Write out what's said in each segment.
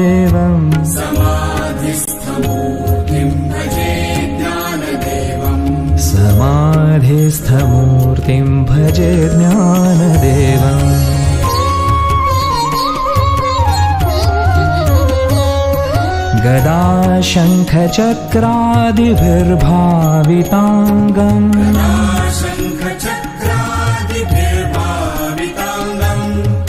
देवम् समाधिस्थमूर्तिम् भजे ज्ञानदेवम् समाधिस्थमूर्तिम् भजे ज्ञानदेवम् गदा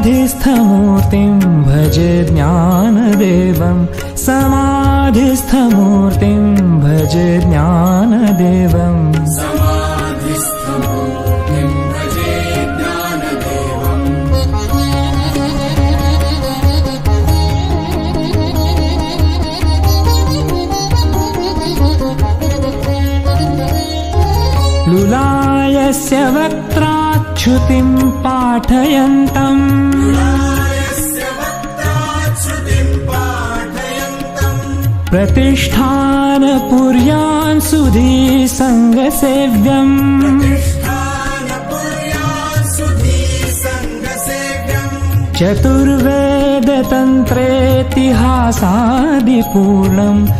समाधिस्थमूर्तिम् भजे ज्ञानदेवम् समाधिस्थमूर्तिम् भजे ज्ञानदेवम् लुलायस्य वक्त्राच्युतिम् वक्ताच्छ्रुतिम् पाठयन्तम्। प्रतिष्ठानपुर्यान् सुधी सङ्गसेव्यम्। चतुर्वेदतन्त्रेतिहासादिपूर्णम्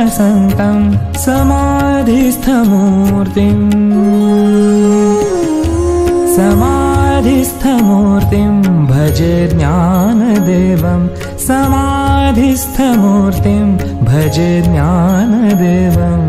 वसन्तम् समाधिस्थमूर्तिम्। समाधिस्थमूर्तिम् भजे ज्ञानदेवम् समाधिस्थमूर्तिम् भजे ज्ञानदेवम्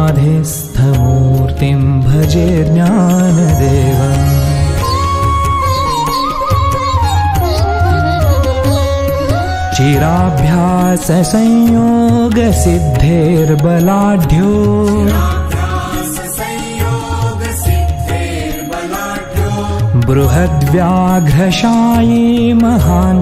समाधिस्थमूर्तिम् भजे ज्ञानदेवम् चिराभ्याससंयोगसिद्धेर्बलाढ्यो संयोगसिद्धेर्बलाढ्यो बृहद्व्याघ्रशायी महान्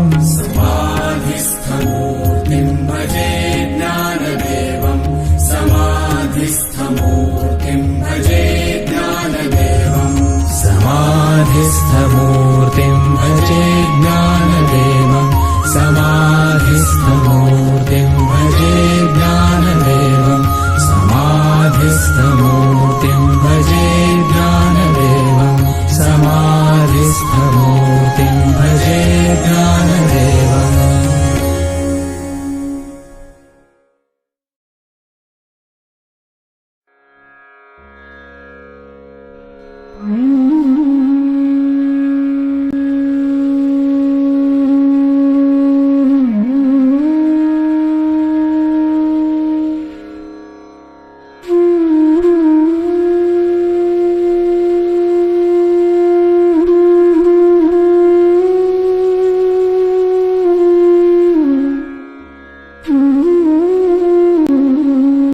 भजे ज्ञानदेवं समाधिस्तभूतिं भजे ज्ञानदेवं समाधिस्थभूतिं भजे ज्ञानदेवं समाधिस्तभूतिं भजे ज्ञानदेवम् ज्ञानदेव